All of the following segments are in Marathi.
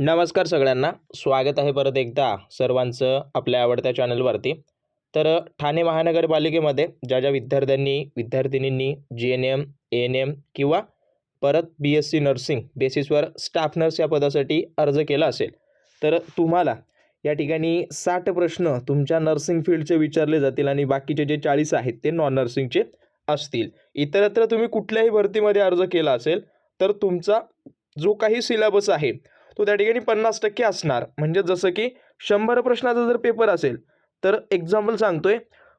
नमस्कार सगळ्यांना. स्वागत आहे परत एकदा सर्वांचं आपल्या आवडत्या चॅनलवरती. तर ठाणे महानगरपालिकेमध्ये ज्या ज्या विद्यार्थ्यांनी विद्यार्थिनींनी G N M A N M किंवा परत बी एस सी नर्सिंग बेसिसवर स्टाफ नर्स या पदासाठी अर्ज केला असेल तर तुम्हाला या ठिकाणी साठ प्रश्न तुमच्या नर्सिंग फील्डचे विचारले जातील आणि बाकीचे जे चाळीस आहेत ते नॉन नर्सिंगचे असतील. इतरत्र तुम्ही कुठल्याही भरतीमध्ये अर्ज केला असेल तर तुमचा जो काही सिलेबस आहे तो त्या ठिकाणी पन्नास टक्के असणार. म्हणजे जसं की शंभर प्रश्नाचा जर पेपर असेल तर एक्झाम्पल सांगतोय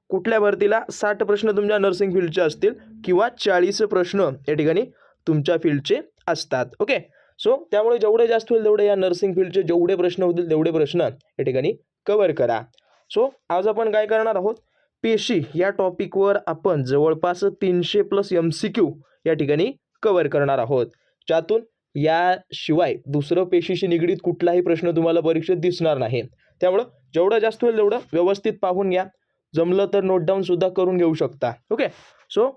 कुठल्या भरतीला साठ प्रश्न तुमच्या नर्सिंग फील्डचे असतील किंवा चाळीस प्रश्न या ठिकाणी तुमच्या फील्डचे असतात. ओके सो त्यामुळे जेवढे जास्त होईल तेवढे या नर्सिंग फील्डचे जेवढे प्रश्न होतील तेवढे प्रश्न या ठिकाणी कवर करा. सो आज आपण काय करणार आहोत? पेशी या टॉपिकवर आपण जवळपास तीनशे प्लस एम सी क्यू या ठिकाणी कवर करणार आहोत. ज्यातून याशिवाय दुसरं पेशीशी निगडीत कुठलाही प्रश्न तुम्हाला परीक्षेत दिसणार नाही. त्यामुळं जेवढं जास्त होईल तेवढं व्यवस्थित पाहून घ्या. जमलं तर नोट डाऊन सुद्धा करून घेऊ शकता. ओके सो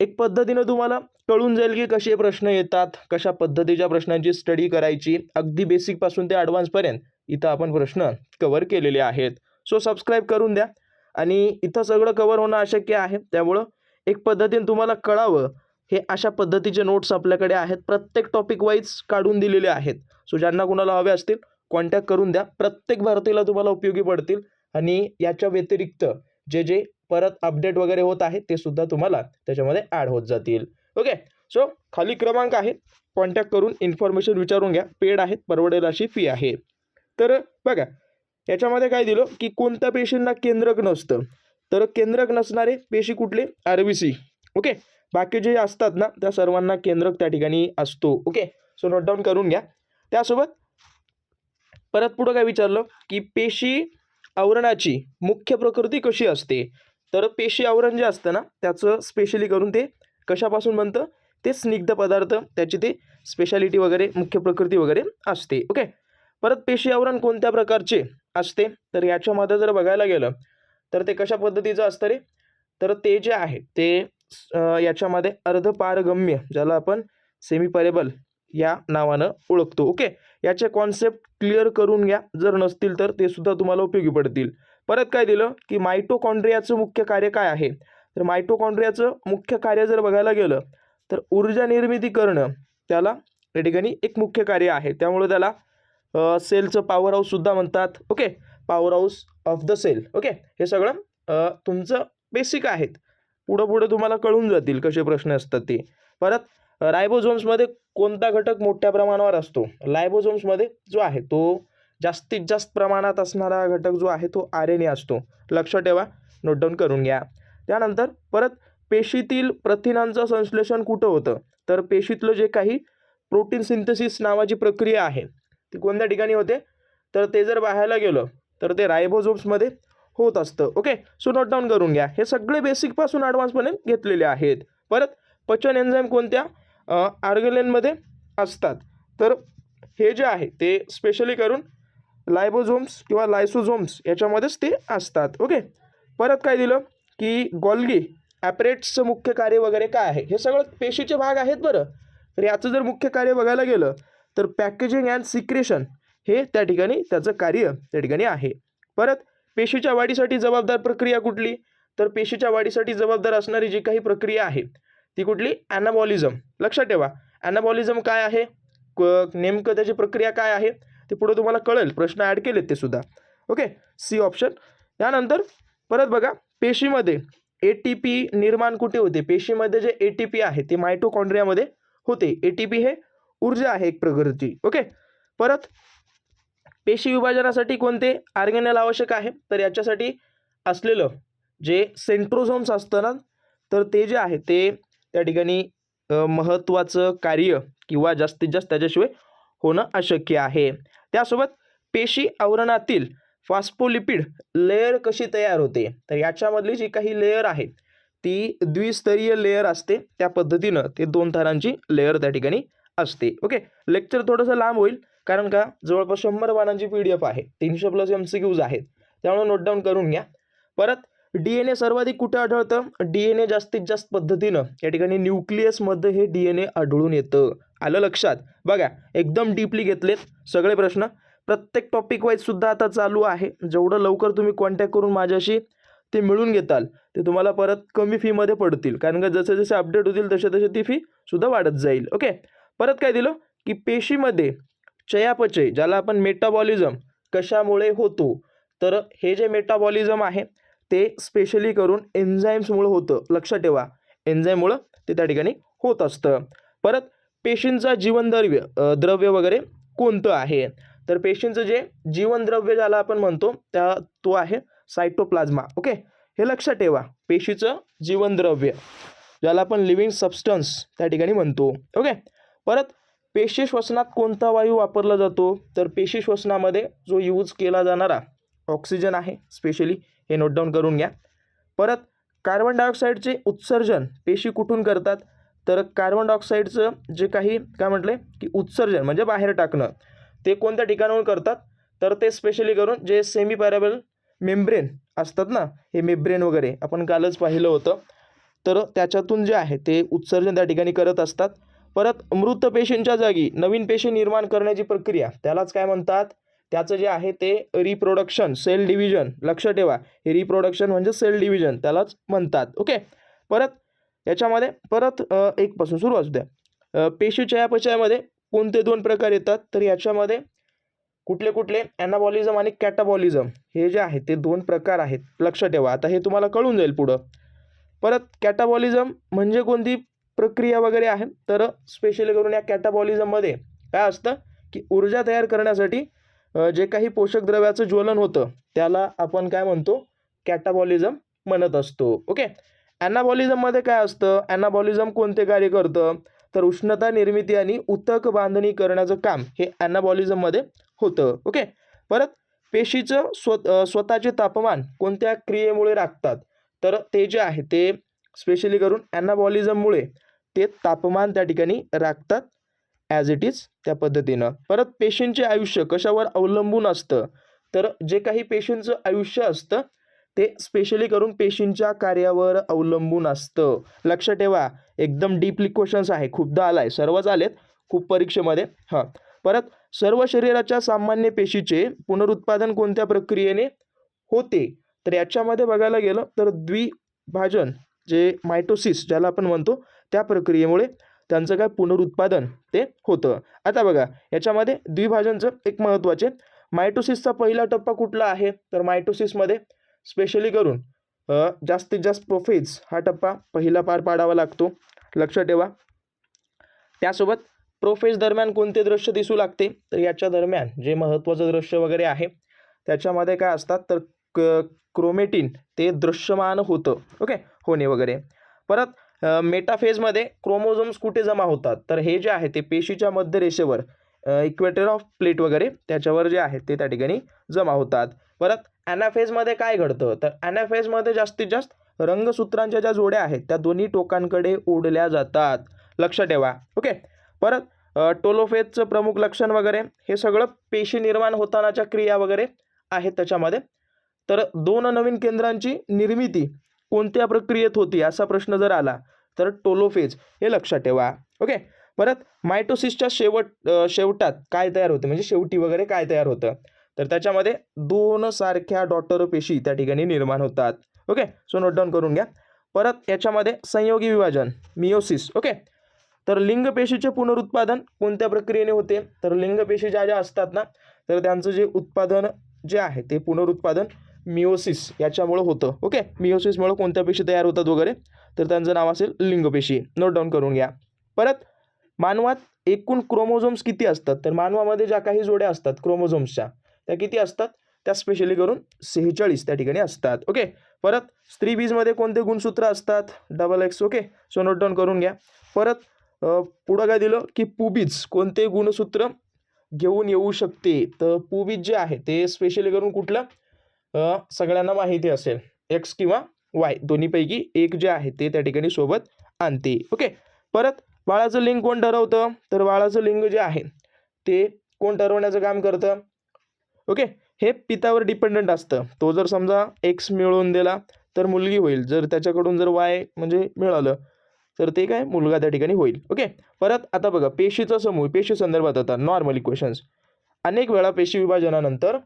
एक पद्धतीनं तुम्हाला कळून जाईल की कसे प्रश्न येतात कशा पद्धतीच्या प्रश्नांची स्टडी करायची. अगदी बेसिकपासून ते ॲडव्हान्सपर्यंत इथं आपण प्रश्न कवर केलेले आहेत. सो सबस्क्राईब करून द्या. आणि इथं सगळं कवर होणं अशक्य आहे. त्यामुळं एक पद्धतीने तुम्हाला कळावं हे अशा पद्धतीचे नोट्स आपल्याकडे आहेत. प्रत्येक टॉपिक वाईज काढून दिलेले आहेत. सो ज्यांना कुणाला हवे असतील कॉन्टॅक्ट करून द्या. प्रत्येक भारतीला तुम्हाला उपयोगी पडतील. आणि याच्या व्यतिरिक्त जे जे परत अपडेट वगैरे होत आहे ते सुद्धा तुम्हाला त्याच्यामध्ये ॲड होत जातील. ओके सो खाली क्रमांक आहे. कॉन्टॅक्ट करून इन्फॉर्मेशन विचारून घ्या. पेड आहेत परवडेल अशी फी आहे. तर बघा. याच्यामध्ये काय दिलं? की कोणत्या पेशींना केंद्रक नसतं? तर केंद्रक नसणारे पेशी कुठले? आर बी सी ओके बाकी जे असतात ना त्या सर्वांना केंद्रक त्या ठिकाणी असतो. ओके सो नोट डाऊन करून घ्या. त्यासोबत परत पुढं काय विचारलं? की पेशी आवरणाची मुख्य प्रकृती कशी असते? तर पेशी आवरण जे असतं ना त्याचं स्पेशली करून ते कशापासून बनतं? ते स्निग्ध पदार्थ त्याची ते स्पेशालिटी वगैरे मुख्य प्रकृती वगैरे असते. ओके परत पेशी आवरण कोणत्या प्रकारचे असते? तर याच्यामध्ये जर बघायला गेलं तर ते कशा पद्धतीचं असतं रे? तर ते जे आहे ते याच्यामध्ये अर्धपारगम्य ज्याला आपण सेमीपरेबल या नावानं ओळखतो. ओके याचे कॉन्सेप्ट क्लिअर करून घ्या. जर नसतील तर ते सुद्धा तुम्हाला उपयोगी पडतील. परत काय दिलं? की मायटोकॉन्ड्रियाचं मुख्य कार्य काय आहे? तर मायटोकॉन्ड्रियाचं मुख्य कार्य जर बघायला गेलं तर ऊर्जा निर्मिती करणं त्याला या ठिकाणी एक मुख्य कार्य आहे. त्यामुळे त्याला सेलचं पॉवर हाऊससुद्धा म्हणतात. Okay powerhouse of the cell okay हे सगळं तुमचं बेसिक आहेत पुढं पुढं तुम्हाला कळून जातील कसे प्रश्न असतात ते. परत रायबोझोम्समध्ये कोणता घटक मोठ्या प्रमाणावर असतो? लायबोझोम्समध्ये जो आहे तो जास्तीत जास्त प्रमाणात असणारा घटक जो आहे तो आर एन ए असतो. लक्ष ठेवा नोट डाऊन करून घ्या. त्यानंतर परत पेशीतील प्रथिनांचं संश्लेषण कुठं होतं? तर पेशीतलं जे काही प्रोटीन सिंथेसिस नावाची प्रक्रिया आहे ती कोणत्या ठिकाणी होते? तर ते जर पाहायला गेलं तर ते रायबोझोम्समध्ये होत असतं. ओके सो नोट डाऊन करून घ्या. हे सगळे बेसिकपासून ॲडव्हान्सपर्यंत घेतलेले आहेत. परत पचन एन्झाईम कोणत्या? आर्गलेनमध्ये असतात. तर हे जे आहे ते स्पेशली करून लायबोझोम्स किंवा लायसोझोम्स याच्यामध्येच ते असतात. ओके परत काय दिलं? की गॉल्गी ॲपरेट्सचं मुख्य कार्य वगैरे काय आहे? हे सगळं पेशीचे भाग आहेत बरं. तर याचं जर मुख्य कार्य बघायला गेलं तर पॅकेजिंग अँड सिक्रेशन हे त्या ठिकाणी त्याचं कार्य त्या ठिकाणी आहे. परत पेशीच्या वाढीसाठी जबाबदार प्रक्रिया कुठली? तर पेशीच्या वाढीसाठी जबाबदार असणारी जी काही प्रक्रिया आहे ती कुठली? ॲनाबॉलिझम. लक्षात ठेवा ॲनाबॉलिझम काय आहे? क नेमकं त्याची प्रक्रिया काय आहे? ते पुढे तुम्हाला कळेल प्रश्न ॲड केलेत ते सुद्धा. ओके सी ऑप्शन त्यानंतर परत बघा पेशीमध्ये ए टी पी निर्माण कुठे होते? पेशीमध्ये जे ए टी पी आहे ते मायटोकॉन्ड्रियामध्ये होते. ए टी पी हे ऊर्जा आहे एक प्रकृती ओके परत पेशी विभाजनासाठी कोणते आर्गेनेल आवश्यक आहे? तर याच्यासाठी असलेलं जे सेंट्रोझोम्स असतं ना तर ते जे आहे ते त्या ठिकाणी महत्त्वाचं कार्य किंवा जास्तीत जास्त त्याच्याशिवाय होणं अशक्य आहे. त्यासोबत पेशी आवरणातील फॉस्फोलिपिड लेअर कशी तयार होते? तर याच्यामधली जी काही लेअर आहे ती द्विस्तरीय लेअर असते. त्या पद्धतीनं ते दोन थरांची लेअर त्या ठिकाणी असते. ओके? लेक्चर थोडंसं लांब होईल. कारण का? जवळपास शंभर पानांची पी डी एफ आहे. तीनशे प्लस एम सी क्यूज आहेत. त्यामुळे नोट डाऊन करून घ्या. परत डी एन ए सर्वाधिक कुठे आढळतं? डी एन ए जास्तीत जास्त पद्धतीनं. या ठिकाणी न्यूक्लियसमध्ये हे डी एन ए आढळून येतं. आलं लक्षात? बघा एकदम डीपली घेतलेत सगळे प्रश्न. प्रत्येक टॉपिक वाईज सुद्धा आता चालू आहे. जेवढं लवकर तुम्ही कॉन्टॅक्ट करून माझ्याशी ते मिळून घेताल. ते तुम्हाला परत कमी फीमध्ये पडतील. कारण का जसे जसे अपडेट होतील तसे तसे ती फी सुद्धा वाढत जाईल. ओके परत काय दिलं? की पेशीमध्ये चयापचय ज्याला आपण मेटाबॉलिझम कशामुळे होतो? तर हे जे मेटाबॉलिझम आहे ते स्पेशली करून एन्झाईम्समुळं होतं. लक्षात ठेवा. एन्झाईममुळं ते त्या ठिकाणी होत असतं. परत पेशींचा जीवनद्रव्य द्रव्य वगैरे कोणतं आहे? तर पेशींचं जे जीवनद्रव्य ज्याला आपण म्हणतो त्या तो आहे सायटोप्लाझ्मा ओके हे लक्षात ठेवा. पेशीचं जीवनद्रव्य ज्याला आपण लिव्हिंग सबस्टन्स त्या ठिकाणी म्हणतो. ओके परत पेशी श्वसनात कोणता वायू वापरला जातो? तर पेशी श्वसनामध्ये जो यूज केला जाणारा ऑक्सिजन आहे स्पेशली हे नोट डाऊन करून घ्या. परत कार्बन डायऑक्साईडचे उत्सर्जन पेशी कुठून करतात? तर कार्बन डायऑक्साईडचं जे काही काय म्हटलं? की उत्सर्जन म्हणजे बाहेर टाकणं. ते कोणत्या ठिकाणाहून करतात? तर ते स्पेशली करून जे सेमी पॅरेबल मेम्ब्रेन असतात ना हे मेब्रेन वगैरे आपण कालच पाहिलं होतं. तर त्याच्यातून जे आहे ते उत्सर्जन त्या ठिकाणी करत असतात. परत मृत पेशींच्या जागी नवीन पेशी निर्माण करण्याची प्रक्रिया त्यालाच काय म्हणतात? त्याचं जे आहे ते रिप्रोडक्शन सेल डिव्हिजन लक्ष ठेवा. हे रिप्रोडक्शन म्हणजे सेल डिव्हिजन त्यालाच म्हणतात. ओके परत याच्यामध्ये परत एकपासून सुरू असू द्या. पेशी चयापचयामध्ये कोणते दोन प्रकार येतात? तर याच्यामध्ये कुठले कुठले? ॲनाबॉलिझम आणि कॅटाबॉलिझम हे जे आहे ते दोन प्रकार आहेत. लक्ष ठेवा. आता हे तुम्हाला कळून जाईल पुढं. परत कॅटाबॉलिझम म्हणजे कोणती? प्रक्रिया वगैरे आहे. तर स्पेशली करून या कॅटाबॉलिझममध्ये काय असतं की ऊर्जा तयार करण्यासाठी जे काही पोषक द्रव्याचं ज्वलन होतं त्याला आपण काय म्हणतो? कॅटाबॉलिझम म्हणत असतो. ओके ॲनाबॉलिझममध्ये काय असतं? ॲनाबॉलिझम कोणते कार्य करतं? तर उष्णता निर्मिती आणि उतक बांधणी करण्याचं काम हे ॲनाबॉलिझममध्ये होतं. ओके परत पेशीचं स्व स्वतःचे तापमान कोणत्या क्रियेमुळे राखतात? तर ते जे आहे ते स्पेशली करून ॲनाबॉलिझममुळे ते तापमान त्या ठिकाणी राखतात ॲज इट इज त्या पद्धतीनं. परत पेशींचे आयुष्य कशावर अवलंबून असतं? तर जे काही पेशंटचं आयुष्य असतं ते स्पेशली करून पेशींच्या कार्यावर अवलंबून असतं. लक्ष ठेवा एकदम डीपली क्वेश्चन्स आहे. खूपदा आला आहे सर्वच आलेत. खूप परीक्षेमध्ये. हां. परत सर्व शरीराच्या सामान्य पेशीचे पुनरुत्पादन कोणत्या प्रक्रियेने होते? तर याच्यामध्ये बघायला गेलं तर द्विभाजन जे मायटोसिस ज्याला आपण म्हणतो त्या प्रक्रियेमुळे त्यांचं काय पुनरुत्पादन ते होतं. आता बघा याच्यामध्ये द्विभाजनचं एक महत्त्वाचे. मायटोसिसचा पहिला टप्पा कुठला आहे? तर मायटोसिसमध्ये स्पेशली करून जास्तीत जास्त प्रोफेज हा टप्पा पहिला पार पाडावा लागतो. लक्ष ठेवा. त्यासोबत प्रोफेज दरम्यान कोणते दृश्य दिसू लागते? तर याच्या दरम्यान जे महत्त्वाचं दृश्य वगैरे आहे त्याच्यामध्ये काय असतात? तर क क्रोमेटिन ते दृश्यमान होतं. ओके? होणे वगैरे. परत मेटाफेजमध्ये क्रोमोझोम्स कुठे जमा होतात? तर हे जे आहे ते पेशीच्या मध्यरेषेवर इक्वेटर ऑफ प्लेट वगैरे त्याच्यावर जे आहे ते त्या ठिकाणी जमा होतात. परत ॲनाफेजमध्ये काय घडतं? तर ॲनाफेजमध्ये जास्तीत जास्त रंगसूत्रांच्या ज्या जोड्या आहेत त्या दोन्ही टोकांकडे ओढल्या जातात. लक्ष ठेवा. ओके? परत टोलोफेजचं प्रमुख लक्षण वगैरे हे सगळं पेशी निर्माण होतानाच्या क्रिया वगैरे आहेत त्याच्यामध्ये. तर दोन नवीन केंद्रांची निर्मिती कोणत्या प्रक्रियेत होती असा प्रश्न जर आला तर टोलोफेज हे लक्षात ठेवा. ओके? परत मायटोसिसच्या शेवट शेवटात काय तयार होते? म्हणजे शेवटी वगैरे काय तयार होतं? तर त्याच्यामध्ये दोन सारख्या डॉटर पेशी त्या ठिकाणी निर्माण होतात. ओके? सो नोट डाऊन करून घ्या. परत याच्यामध्ये संयोगी विभाजन मिओसिस ओके? तर लिंगपेशीचे पुनरुत्पादन कोणत्या प्रक्रियेने होते? तर लिंगपेशी ज्या ज्या असतात ना तर त्यांचं जे उत्पादन जे आहे ते पुनरुत्पादन मिओसिस याच्यामुळं होतं. ओके मिओसिसमुळं कोणत्या पेशी तयार होतात वगैरे? तर त्यांचं नाव असेल लिंगपेशी. नोट डाऊन करून घ्या. परत मानवात एकूण क्रोमोझोम्स किती असतात? तर मानवामध्ये ज्या काही जोड्या असतात क्रोमोझोम्सच्या त्या किती असतात? त्या स्पेशली करून सेहेचाळीस त्या ठिकाणी असतात. ओके परत स्त्री बीजमध्ये कोणते गुणसूत्र असतात? Double X okay so note down करून घ्या. परत पुढं काय दिलं? की पुबीज कोणते गुणसूत्र घेऊन येऊ शकते? तर पुबीज जे आहे ते स्पेशली करून कुठलं? सगळ्यांना माहिती असेल. एक्स किंवा वाय दोन्हीपैकी एक जे आहे ते त्या ठिकाणी सोबत आणते. ओके परत बाळाचं लिंग कोण ठरवतं? तर बाळाचं लिंग जे आहे ते कोण ठरवण्याचं काम करतं? ओके हे पितावर डिपेंडंट असतं. तो जर समजा एक्स मिळवून दिला तर मुलगी होईल. जर त्याच्याकडून जर वाय म्हणजे मिळालं तर ते काय? मुलगा त्या ठिकाणी होईल. ओके परत आता बघा पेशीचा समूह पेशी संदर्भात आता नॉर्मली क्वेश्चन्स अनेक वेळा पेशी विभाजनानंतर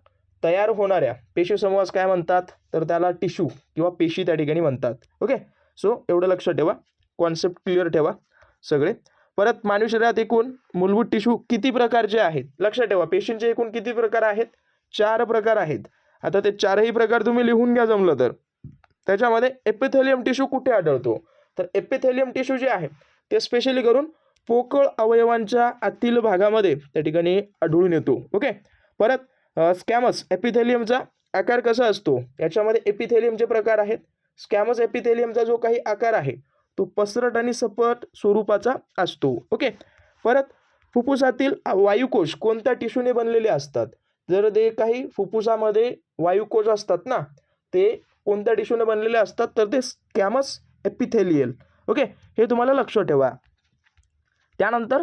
तयार होणाऱ्या पेशी समूहास काय म्हणतात? तर त्याला टिश्यू किंवा पेशी त्या ठिकाणी म्हणतात. ओके? सो एवढं लक्षात ठेवा. कॉन्सेप्ट क्लिअर ठेवा सगळे. परत मानवी शरीरात एकूण मूलभूत टिश्यू किती प्रकारचे आहेत? लक्षात ठेवा. पेशींचे एकूण किती प्रकार आहेत? चार प्रकार आहेत. आता ते चारही प्रकार तुम्ही लिहून घ्या जमलं तर. त्याच्यामध्ये एपिथेलियम टिश्यू कुठे आढळतो? तर एपिथेलियम टिश्यू जे आहे ते स्पेशली करून पोकळ अवयवांच्या आतील भागामध्ये त्या ठिकाणी आढळून येतो. ओके? परत स्कॅमस एपिथेलियमचा आकार कसा असतो? याच्यामध्ये एपिथेलियमचे प्रकार आहेत. स्कॅमस एपिथेलियमचा जो काही आकार आहे तो पसरट आणि सपट स्वरूपाचा असतो. ओके परत फुफ्फुसातील वायुकोश कोणत्या टिश्यूने बनलेले असतात? जर ते काही फुफ्फुसामध्ये वायुकोश असतात ना ते कोणत्या टिश्यूने बनलेले असतात? तर ते स्कॅमस एपिथेलियल ओके हे तुम्हाला लक्षात ठेवा. त्यानंतर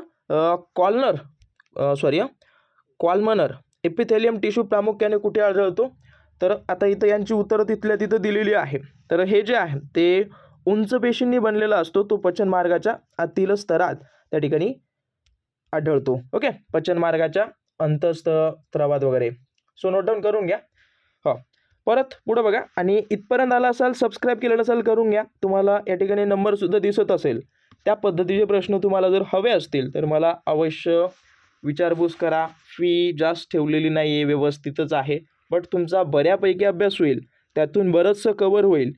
columnar sorry columnar epithelium tissue प्रामुख्याने कुठे आढळतो? तर आता इथं यांची उत्तरं तिथल्या तिथं दिलेली आहे. तर हे जे आहे ते उंच पेशींनी बनलेला असतो तो पचन मार्गाच्या आतील स्तरात त्या ठिकाणी आढळतो. ओके? पचन मार्गाच्या अंतस्थ स्त्रावात वगैरे. सो नोट डाऊन करून घ्या. हो. परत पुढं बघा. आणि इथपर्यंत आला असाल सबस्क्राईब केलं नसाल करून घ्या. तुम्हाला या ठिकाणी नंबरसुद्धा दिसत असेल. त्या पद्धतीचे प्रश्न तुम्हाला जर हवे असतील तर मला अवश्य विचारपूस करा. फी जास्त ठेवलेली नाही आहे व्यवस्थितच आहे. बट तुमचा बऱ्यापैकी अभ्यास होईल. त्यातून बरंचसं कवर होईल.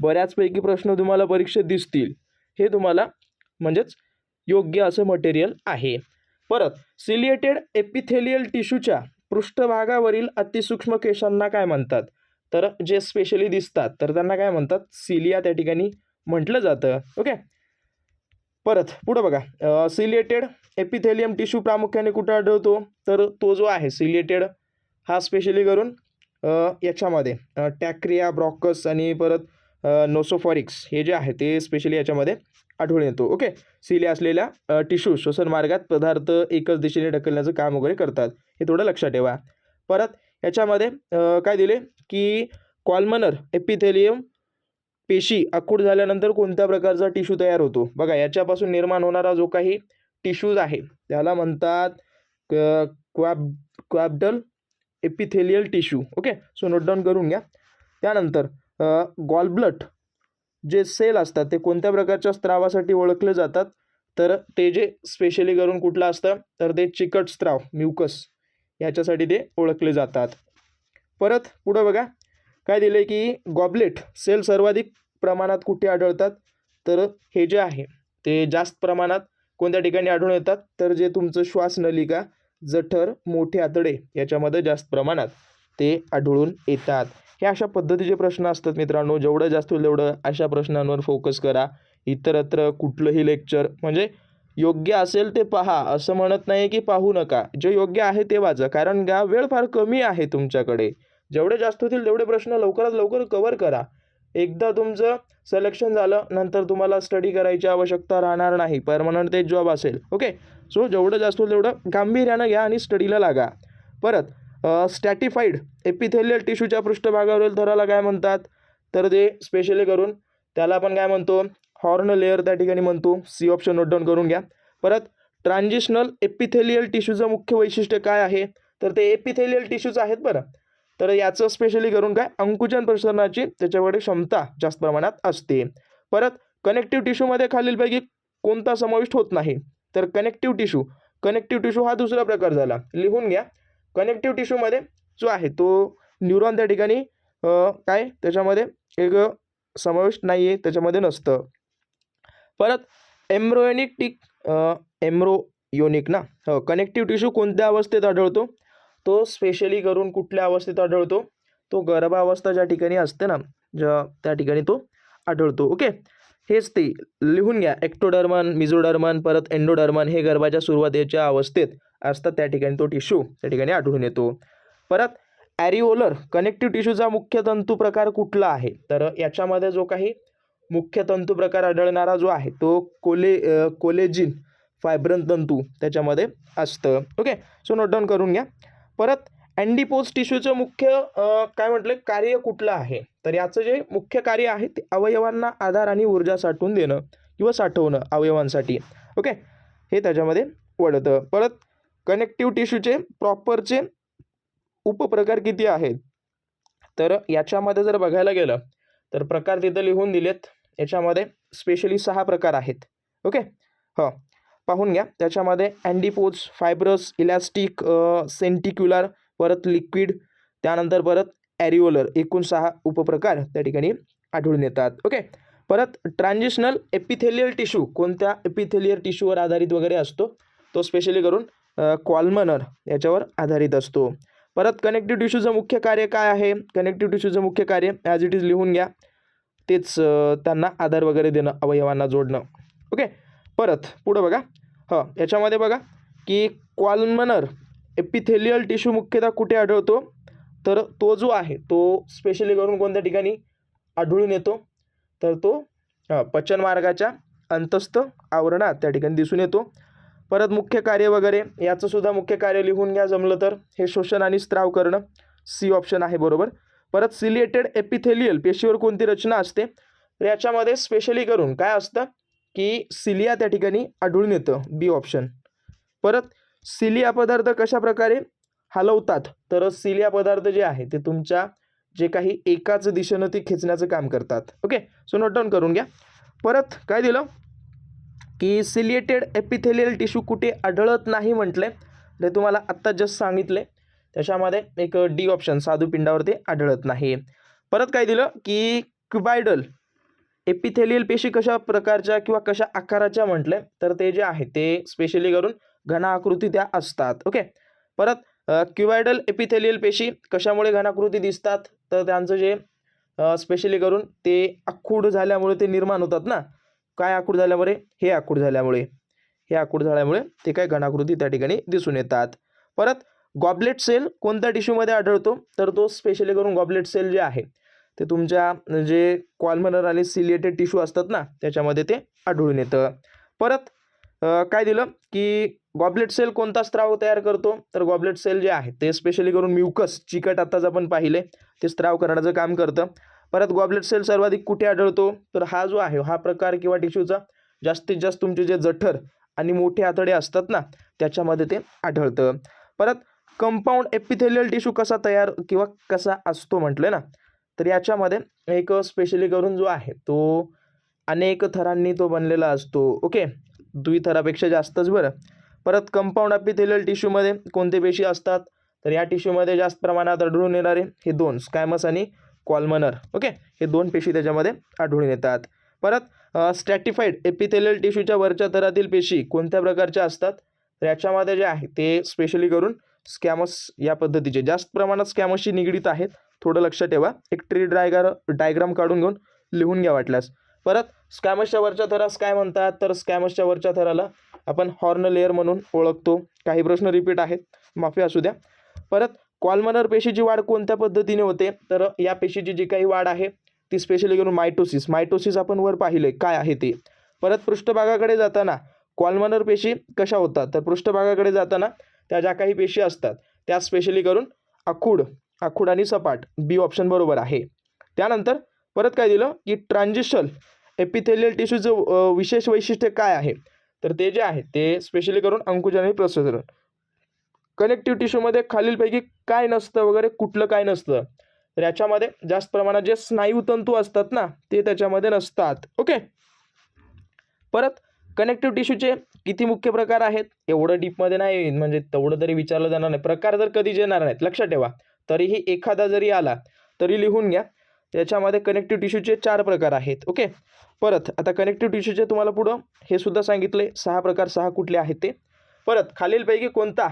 बऱ्याचपैकी प्रश्न तुम्हाला परीक्षेत दिसतील. हे तुम्हाला म्हणजेच योग्य असं मटेरियल आहे. परत सिलिएटेड एपिथेलियल टिश्यूच्या पृष्ठभागावरील अतिसूक्ष्म केशांना काय म्हणतात? तर जे स्पेशली दिसतात तर त्यांना काय म्हणतात? सिलिया त्या ठिकाणी म्हटलं जातं. ओके परत पुढं बघा सिलिएटेड एपिथेलियम टिश्यू प्रामुख्याने कुठं आढळतो? तर तो जो आहे सिलिएटेड हा स्पेशली करून याच्यामध्ये टॅक्रिया ब्रॉकस आणि परत नोसोफॉरिक्स हे जे आहे ते स्पेशली याच्यामध्ये आढळून येतो ओके? सिलिया असलेल्या टिश्यू श्वसन मार्गात पदार्थ एकच दिशेने ढकलण्याचं काम वगैरे करतात. हे थोडं लक्षात ठेवा. परत याच्यामध्ये काय दिले? की कॉल्मनर एपिथेलियम पेशी आखूड झाल्यानंतर कोणत्या प्रकारचा टिश्यू तयार होतो? बघा याच्यापासून निर्माण होणारा जो काही टिश्यूज आहे त्याला म्हणतात क्वॅब cuboidal epithelial tissue. Okay? So note down करून घ्या. त्यानंतर गॉलब्लट जे सेल असतात ते कोणत्या प्रकारच्या स्त्रावासाठी ओळखले जातात? तर ते जे स्पेशली करून कुठलं असतं? तर ते चिकट स्त्राव म्युकस ह्याच्यासाठी ते ओळखले जातात. परत पुढं बघा काय दिले की गॉबलेट सेल सर्वाधिक प्रमाणात कुठे आढळतात? तर हे जे आहे ते जास्त प्रमाणात कोणत्या ठिकाणी आढळून येतात? तर जे तुमचं श्वासनलिका जठर मोठे आतडे याच्यामध्ये जास्त प्रमाणात ते आढळून येतात. हे अशा पद्धतीचे प्रश्न असतात मित्रांनो. जेवढं जास्त होईल तेवढं अशा प्रश्नांवर फोकस करा. इतरत्र कुठलंही लेक्चर म्हणजे योग्य असेल ते पहा. असं म्हणत नाही की पाहू नका. जे योग्य आहे ते वाचा. कारण का? वेळ फार कमी आहे तुमच्याकडे. जेवढे जास्त होतील तेवढे प्रश्न लवकरात लवकर कवर करा. एकदा तुमचं सिलेक्शन झालं नंतर तुम्हाला स्टडी करायची आवश्यकता राहणार नाही. परमनंट ते जॉब असेल. ओके सो जेवढं जास्त होईल तेवढं गांभीर्यानं घ्या आणि स्टडीला लागा. परत स्टॅटिफाईड एपिथेलियल टिश्यूच्या पृष्ठभागावरील थराला काय म्हणतात? तर ते स्पेशली करून त्याला आपण काय म्हणतो? हॉर्न लेअर त्या ठिकाणी म्हणतो. सी ऑप्शन नोट डाऊन करून घ्या. परत ट्रान्झिशनल एपिथेलियल टिश्यूचं मुख्य वैशिष्ट्य काय आहे? तर ते एपिथेलियल टिश्यूज आहेत बरं. तर याचं स्पेशली करून काय? अंकुचन प्रसरणाची त्याच्याकडे क्षमता जास्त प्रमाणात असते. परत कनेक्टिव्ह टिश्यूमध्ये खालीलपैकी कोणता समाविष्ट होत नाही. तर कनेक्टिव्ह टिश्यू कनेक्टिव्ह टिश्यू हा दुसरा प्रकार झाला. लिहून घ्या. कनेक्टिव्ह टिश्यूमध्ये जो आहे तो न्यूरॉन त्या ठिकाणी काय? त्याच्यामध्ये एक समाविष्ट नाही आहे त्याच्यामध्ये नसतं. परत एम्ब्रोयोनिक टिक एम्ब्रोयोनिक ना? हो, कनेक्टिव्ह टिश्यू कोणत्या अवस्थेत आढळतो? तो स्पेशली करून कुठल्या अवस्थेत आढळतो? तो गर्भावस्था ज्या ठिकाणी असते ना ज्या त्या ठिकाणी तो आढळतो. ओके हेच ते. लिहून घ्या. एक्टोडर्मन मिझोडर्मन परत एंडोडर्मन हे गर्भाच्या सुरुवातीच्या अवस्थेत असतात. त्या ठिकाणी तो टिश्यू त्या ठिकाणी आढळून येतो. परत ॲरिओलर कनेक्टिव्ह टिश्यूचा मुख्य तंतू प्रकार कुठला आहे? तर याच्यामध्ये जो काही मुख्य तंतू प्रकार आढळणारा जो आहे तो कोले कोलेजिन फायब्रन तंतू त्याच्यामध्ये असतं. ओके सो नोट डाऊन करून घ्या. परत अँडीपोज टिश्यूचं मुख्य काय म्हटलं? कार्य कुठलं आहे? तर याचं जे मुख्य कार्य आहे ते अवयवांना आधार आणि ऊर्जा साठवून देणं किंवा साठवणं अवयवांसाठी. ओके हे त्याच्यामध्ये वळतं परत कनेक्टिव्ह टिश्यूचे प्रॉपरचे उपप्रकार किती आहेत? तर याच्यामध्ये जर बघायला गेलं तर प्रकार तिथं लिहून दिलेत. याच्यामध्ये स्पेशली सहा प्रकार आहेत. ओके हो. पाहून घ्या. त्याच्यामध्ये अँडीपोज फायब्रस इलॅस्टिक सेंटिक्युलर परत लिक्विड त्यानंतर परत ॲरिओलर एकूण सहा उपप्रकार त्या ठिकाणी आढळून येतात. ओके? परत ट्रान्झिशनल एपिथेलियल टिश्यू कोणत्या एपिथेलियल टिश्यूवर आधारित वगैरे असतो? तो स्पेशली करून कॉल्मनर याच्यावर आधारित असतो. परत कनेक्टिव्ह टिश्यूचं मुख्य कार्य काय आहे? कनेक्टिव्ह टिश्यूचं मुख्य कार्य ॲज इट इज लिहून घ्या. तेच त्यांना आधार वगैरे देणं अवयवांना जोडणं. ओके? परत पुढं बघा. हां याच्यामध्ये बघा की क्वालमनर एपिथेलियल टिश्यू मुख्यतः कुठे आढळतो? तर तो जो आहे तो स्पेशली करून कोणत्या ठिकाणी? आढळून येतो. तर तो पचन मार्गाच्या अंतस्थ आवरणात त्या ठिकाणी दिसून येतो. परत मुख्य कार्य वगैरे याचंसुद्धा मुख्य कार्य लिहून घ्या जमलं तर. हे शोषण आणि स्त्राव करणं सी ऑप्शन आहे बरोबर? परत सिलिएटेड एपिथेलियल पेशीवर कोणती रचना असते? तर याच्यामध्ये स्पेशली करून काय असतं? की सिलिया त्या ठिकाणी आढळून येतं बी ऑप्शन परत सिलिया पदार्थ कशा प्रकारे हलवतात? तर सिलिया पदार्थ जे आहे ते तुमच्या जे काही एकाच दिशेनं ते खेचण्याचं काम करतात. ओके सो नोट डाऊन करून घ्या. परत काय दिलं? की सिलिएटेड एपिथेलियल टिश्यू कुठे आढळत नाही म्हटले ते तुम्हाला आत्ता जस्ट सांगितले. त्याच्यामध्ये एक डी ऑप्शन साधू पिंडावर ते आढळत नाही. परत काय दिलं? की क्युबायडल एपिथेलियल पेशी कशा प्रकारच्या किंवा कशा आकाराच्या म्हटलंय तर ते जे आहे ते स्पेशली करून घनाकृती त्या असतात. ओके परत क्युवायडल एपिथेलियल पेशी कशामुळे घनाकृती दिसतात? तर त्यांचं जे स्पेशली करून ते आखूड झाल्यामुळे ते निर्माण होतात ना? काय आखूड झाल्यामुळे? हे आखूड झाल्यामुळे. हे आखूड झाल्यामुळे ते काय घनाकृती त्या ठिकाणी दिसून येतात. परत गॉबलेट सेल कोणत्या टिश्यूमध्ये आढळतो? तर तो स्पेशली करून गॉबलेट सेल जे आहे ते तुमच्या जे क्वालमनर आणि सिलिएटेड टिश्यू असतात ना त्याच्यामध्ये ते आढळून येतं. परत काय दिलं की गॉबलेट सेल कोणता स्त्राव तयार करतो? तर गॉबलेट सेल जे आहे ते स्पेशली करून म्युकस चिकट आत्ताच आपण पाहिले ते स्त्राव करण्याचं काम करतं. परत गॉबलेट सेल सर्वाधिक कुठे आढळतो? तर हा जो आहे हा प्रकार किंवा टिश्यूचा जास्तीत जास्त तुमचे जे जठर आणि मोठे आतडे असतात ना त्याच्यामध्ये ते आढळतं. परत कंपाऊंड एपिथेलियल टिश्यू कसा तयार किंवा कसा असतो म्हटलं ना तर याच्यामध्ये एक स्पेशली करून जो आहे तो अनेक थरांनी तो बनलेला असतो. ओके द्विथरापेक्षा जास्तच बरं. परत कंपाऊंड एपिथेलियल टिश्यूमध्ये कोणते पेशी असतात? तर या टिश्यूमध्ये जास्त प्रमाणात आढळून येणारे हे दोन स्कॅमस आणि कॉल्मनर ओके हे दोन पेशी त्याच्यामध्ये आढळून येतात. परत स्टॅटिफाईड एपिथेलियल टिश्यूच्या वरच्या थरातील पेशी कोणत्या प्रकारच्या असतात? तर याच्यामध्ये जे आहे ते स्पेशली करून स्कॅमस या पद्धतीचे. जास्त प्रमाणात स्कॅमसशी निगडीत आहेत. थोडं लक्षात ठेवा. एक ट्री ड्रायग्रा डायग्राम काढून घेऊन लिहून घ्या वाटल्यास. परत स्कॅमसच्या वरच्या थरास काय म्हणतात? तर स्कॅमसच्या वरच्या थराला आपण हॉर्न लेअर म्हणून ओळखतो. काही प्रश्न रिपीट आहेत. माफी असू द्या. परत कॉलमनर पेशीची वाढ कोणत्या पद्धतीने होते? तर या पेशीची जी काही वाढ आहे ती स्पेशली करून मायटोसिस. मायटोसिस आपण वर पाहिले काय आहे ते? परत पृष्ठभागाकडे जाताना कॉलमनर पेशी कशा होतात? तर पृष्ठभागाकडे जाताना त्या ज्या काही पेशी असतात त्या स्पेशली करून आखूड आखूड आणि सपाट बी ऑप्शन बरोबर आहे. त्यानंतर परत काय दिलं की ट्रान्झिशल एपिथेलियल टिश्यूचं विशेष वैशिष्ट्य काय आहे? तर ते जे आहे ते स्पेशली करून अंकुजन आणि प्रसरण कनेक्टिव्ह टिश्यूमध्ये खालीलपैकी काय नसतं वगैरे कुठलं काय नसतं तर याच्यामध्ये जास्त प्रमाणात जे स्नायू तंतू असतात ना ते त्याच्यामध्ये नसतात. ओके? परत कनेक्टिव्ह टिश्यूचे किती मुख्य प्रकार आहेत? एवढं डीपमध्ये नाही म्हणजे तेवढं तरी विचारलं जाणार नाही. प्रकार जर कधीच येणार नाहीत लक्षात ठेवा. तरीही एखादा जरी आला तरी लिहून घ्या. त्याच्यामध्ये कनेक्टिव्ह टिश्यूचे चार प्रकार आहेत ओके परत आता कनेक्टिव्ह टिश्यूचे तुम्हाला पुढं हे सुद्धा सांगितले सहा प्रकार सहा कुठले आहेत ते. परत खालीलपैकी कोणता?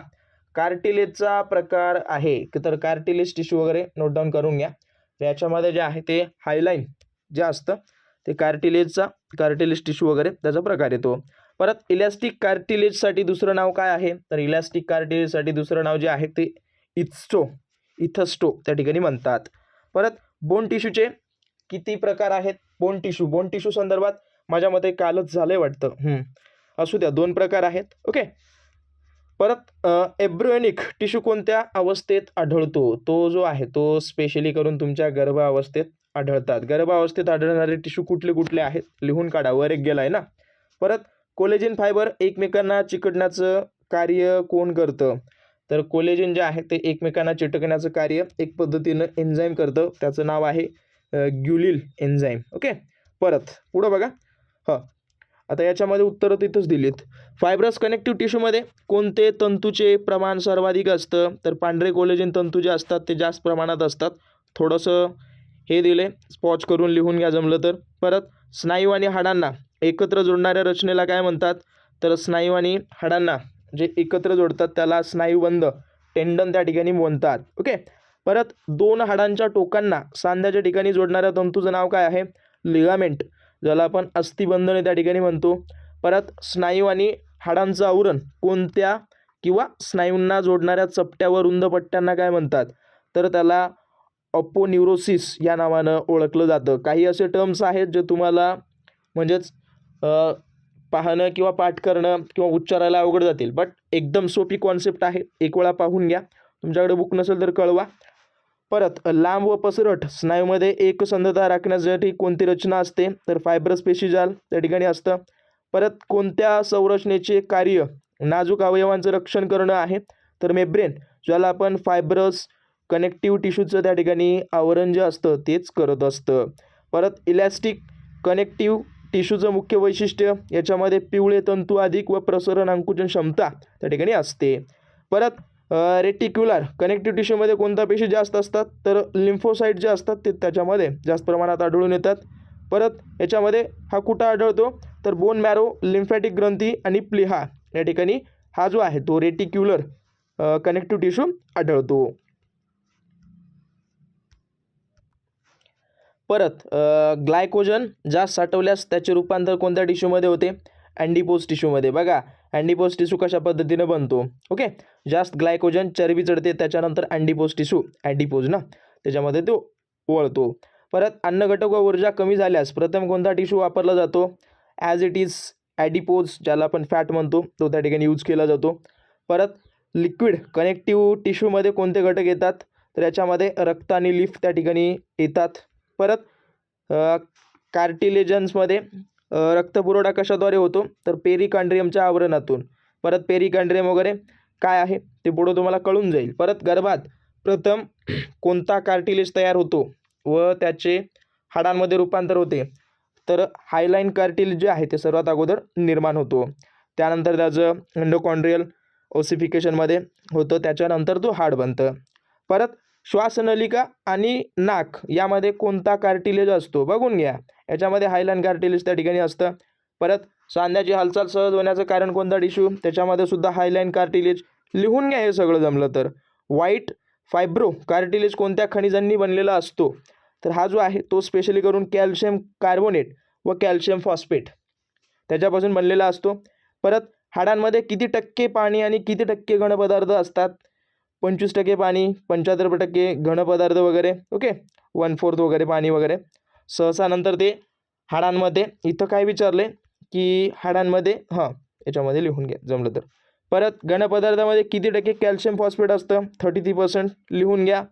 कार्टिलेजचा प्रकार आहे. तर कार्टिलेज टिश्यू वगैरे नोट डाऊन करून घ्या. तर याच्यामध्ये जे आहे ते हायलाईन जे असतं ते कार्टिलेजचा कार्टिलेज टिश्यू वगैरे त्याचा प्रकार येतो. परत इलॅस्टिक कार्टिलेजसाठी दुसरं नाव काय आहे? तर इलॅस्टिक कार्टिलेजसाठी दुसरं नाव जे आहे ते इथस्टो इथस्टो त्या ठिकाणी म्हणतात. परत बोन टिश्यूचे किती प्रकार आहेत? बोन टिश्यू बोन टिश्यू संदर्भात माझ्या मते कालच झालं आहे वाटतं असू द्या दोन प्रकार आहेत. ओके परत एब्रोएनिक टिश्यू कोणत्या अवस्थेत आढळतो? तो जो आहे तो स्पेशली करून तुमच्या गर्भावस्थेत आढळतात. गर्भावस्थेत आढळणारे टिश्यू कुठले कुठले आहेत? लिहून काढा वर एक गेला आहे ना? परत कोलेजिन फायबर एकमेकांना चिकटण्याचं कार्य कोण करतं? तर कोलेजिन जे आहे ते एकमेकांना चिटकण्याचं कार्य एक पद्धतीनं एन्झाईम करतं. त्याचं नाव आहे ग्युलिल एन्झाईम ओके परत पुढं बघा. ह. आता याच्यामध्ये उत्तरं तिथंच दिलीत. फायब्रस कनेक्टिव्ह टिश्यूमध्ये कोणते तंतूचे प्रमाण सर्वाधिक असतं? तर पांढरे कोलेजिन तंतू जे असतात ते जास्त प्रमाणात असतात. थोडंसं हे दिले स्पॉच करून लिहून घ्या जमलं तर. परत स्नायू आणि हाडांना. एकत्र जोडणाऱ्या रचनेला काय म्हणतात? तर स्नायू आणि हाडांना जे एकत्र जोडतात त्याला स्नायूबंध टेंडन त्या ठिकाणी म्हणतात. ओके? परत दोन हाडांच्या टोकांना सांध्याच्या ठिकाणी जोडणाऱ्या तंतूचं नाव काय आहे? लिगामेंट ज्याला आपण अस्थिबंधने त्या ठिकाणी म्हणतो. परत स्नायू आणि हाडांचं आवरण कोणत्या किंवा स्नायूंना जोडणाऱ्या चपट्यावर रुंद पट्ट्यांना काय म्हणतात? तर त्याला अपोन्युरोसिस या नावानं ओळखलं जातं. काही असे टर्म्स आहेत जे तुम्हाला म्हणजेच पाहणं किंवा पाठ करणं किंवा उच्चारायला अवघड जातील. बट एकदम सोपी कॉन्सेप्ट आहे. एक वेळा पाहून घ्या. तुमच्याकडे बुक नसेल तर कळवा. परत लांब व पसरट स्नायूमध्ये एकसंधता राखण्यासाठी कोणती रचना असते? तर फायब्रस पेशीजाल त्या ठिकाणी असतं. परत कोणत्या संरचनेचे कार्य नाजूक अवयवांचं रक्षण करणं आहे? तर मेब्रेन ज्याला आपण फायब्रस कनेक्टिव्ह टिश्यूचं त्या ठिकाणी आवरण जे असतं तेच करत असतं. परत इलॅस्टिक कनेक्टिव्ह टिश्यूचं मुख्य वैशिष्ट्य याच्यामध्ये पिवळे तंतू अधिक व प्रसरण अंकुचन क्षमता त्या ठिकाणी असते. परत रेटिक्युलर कनेक्टिव्ह टिश्यूमध्ये कोणत्या पेशी जास्त असतात? तर लिम्फोसाईट जे असतात ते त्याच्यामध्ये जास्त प्रमाणात आढळून येतात. परत याच्यामध्ये हा कुठं आढळतो? तर बोन मॅरो लिम्फॅटिक ग्रंथी आणि प्लिहा या ठिकाणी हा जो आहे तो रेटिक्युलर कनेक्टिव्ह टिश्यू आढळतो. परत ग्लायकोजन जास्त साठवल्यास त्याचे रूपांतर कोणत्या टिश्यूमध्ये होते? अँडिपोज टिश्यूमध्ये. बघा अँडिपोज टिश्यू कशा पद्धतीनं बनतो? ओके? जास्त ग्लायकोजन चरबी चढते त्याच्यानंतर अँडीपोज टिश्यू. अँडिपोज ना? त्याच्यामध्ये तो वळतो. परत अन्नघटक व ऊर्जा कमी झाल्यास प्रथम कोणता टिश्यू वापरला जातो? ॲज इट इज ॲडिपोज ज्याला आपण फॅट म्हणतो तो त्या ठिकाणी यूज केला जातो. परत लिक्विड कनेक्टिव्ह टिश्यूमध्ये कोणते घटक येतात? तर याच्यामध्ये रक्त आणि लिफ त्या ठिकाणी येतात. परत कार्टिलेजन्समध्ये रक्तपुरवठा कशाद्वारे होतो? तर पेरिकांड्रियमच्या आवरणातून. परत पेरिकांड्रियम वगैरे काय आहे? ते पुढं तुम्हाला कळून जाईल. परत गर्भात प्रथम कोणता कार्टिलेज तयार होतो व त्याचे हाडांमध्ये रूपांतर होते? तर हायलाईन कार्टिलेज जे आहे ते सर्वात अगोदर निर्माण होतो. त्यानंतर त्याचं अंडोकॉन्ड्रियल ओसिफिकेशनमध्ये होतं. त्याच्यानंतर तो हाड बनतं. परत श्वासनलिका आणि नाक यामध्ये कोणता कार्टिलेज असतो? बघून घ्या. याच्यामध्ये हायलाईन कार्टिलेज त्या ठिकाणी असतं. परत सांध्याची हालचाल सहज होण्याचं कारण कोणता टिश्यू त्याच्यामध्ये सुद्धा हायलाईन कार्टिलेज लिहून घ्या हे सगळं जमलं तर. व्हाईट फायब्रो कार्टिलेज कोणत्या खनिजांनी बनलेला असतो? तर हा जो आहे तो स्पेशली करून कॅल्शियम कार्बोनेट व कॅल्शियम फॉस्फेट त्याच्यापासून बनलेला असतो. परत हाडांमध्ये किती टक्के पाणी आणि किती टक्के घनपदार्थ असतात? पंचवीस टक्के पाणी पंच्याहत्तर टक्के घनपदार्थ वगैरे ओके वन फोर्थ वगैरे पाणी वगैरे. सहसा नंतर ते हाडांमध्ये इथं काय विचारले की हाडांमध्ये हां याच्यामध्ये लिहून घ्या जमलं तर. परत घनपदार्थामध्ये किती टक्के कॅल्शियम फॉस्फेट असतं? थर्टी थ्री पर्सेंट लिहून घ्या.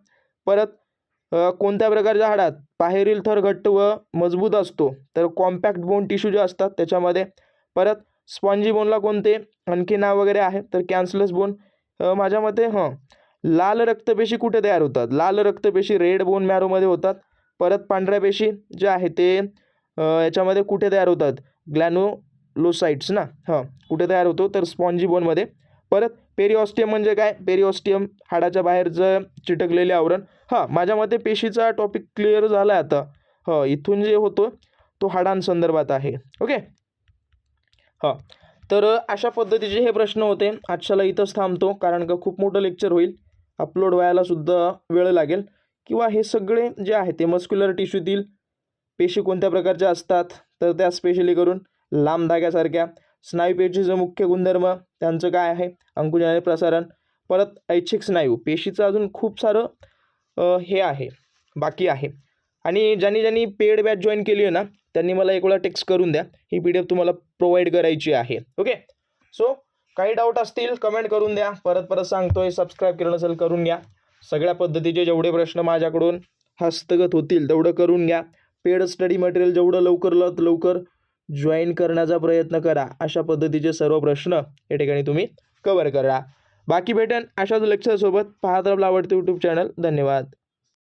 परत कोणत्या प्रकारच्या हाडात? बाहेरील थर घट्ट व मजबूत असतो तर कॉम्पॅक्ट बोन टिश्यू जे असतात त्याच्यामध्ये. परत स्पॉन्जी बोनला कोणते? आणखी नाव वगैरे आहे तर कॅन्सलस बोन माझ्या मते हां. लाल रक्तपेशी कुठे तयार होतात? लाल रक्तपेशी रेड बोन मॅरोमध्ये होतात. परत पांढऱ्या पेशी जे आहे ते याच्यामध्ये कुठे तयार होतात? ग्लॅनोलोसाइट्स ना? हां. कुठे तयार होतो? तर स्पॉन्जी बोनमध्ये परत पेरिऑस्टियम म्हणजे काय? पेरिऑस्टियम हाडाच्या बाहेरचं चिटकलेले आवरण. हां माझ्या मते पेशीचा टॉपिक क्लिअर झाला आहे आता. हं इथून जे होतो तो हाडांसंदर्भात आहे. ओके हां. तर अशा पद्धतीचे हे प्रश्न होते. आजच्याला इथंच थांबतो कारण का खूप मोठं लेक्चर होईल. अपलोड व्हायलासुद्धा वेळ लागेल. किंवा हे सगळे जे आहे ते मस्क्युलर टिश्यूतील पेशी कोणत्या प्रकारच्या असतात तर त्या स्पेशली करून लांब धाग्यासारख्या स्नायू पेशीचं मुख्य गुणधर्म त्यांचं काय आहे अंकुजन आणि प्रसारण. परत ऐच्छिक स्नायू पेशीचं अजून खूप सारं हे आहे बाकी आहे. आणि ज्यांनी ज्यांनी पेड बॅच जॉईन केली आहे ना त्यांनी मला एक वेळा टेक्स्ट करून द्या. ही पी डी एफ तुम्हाला प्रोव्हाइड करायची आहे. ओके सो काही डाऊट असतील कमेंट करून द्या. परत परत सांगतोय सबस्क्राईब केलं नसेल करून घ्या. सगळ्या पद्धतीचे जेवढे प्रश्न माझ्याकडून हस्तगत होतील तेवढं करून घ्या. पेड स्टडी मटेरियल जेवढं लवकर लवकर जॉईन करण्याचा प्रयत्न करा. अशा पद्धतीचे सर्व प्रश्न या ठिकाणी तुम्ही कवर करा. बाकी भेटेन अशाच लेक्चरसोबत पाहत राहायला आवडते यूट्यूब चॅनल धन्यवाद.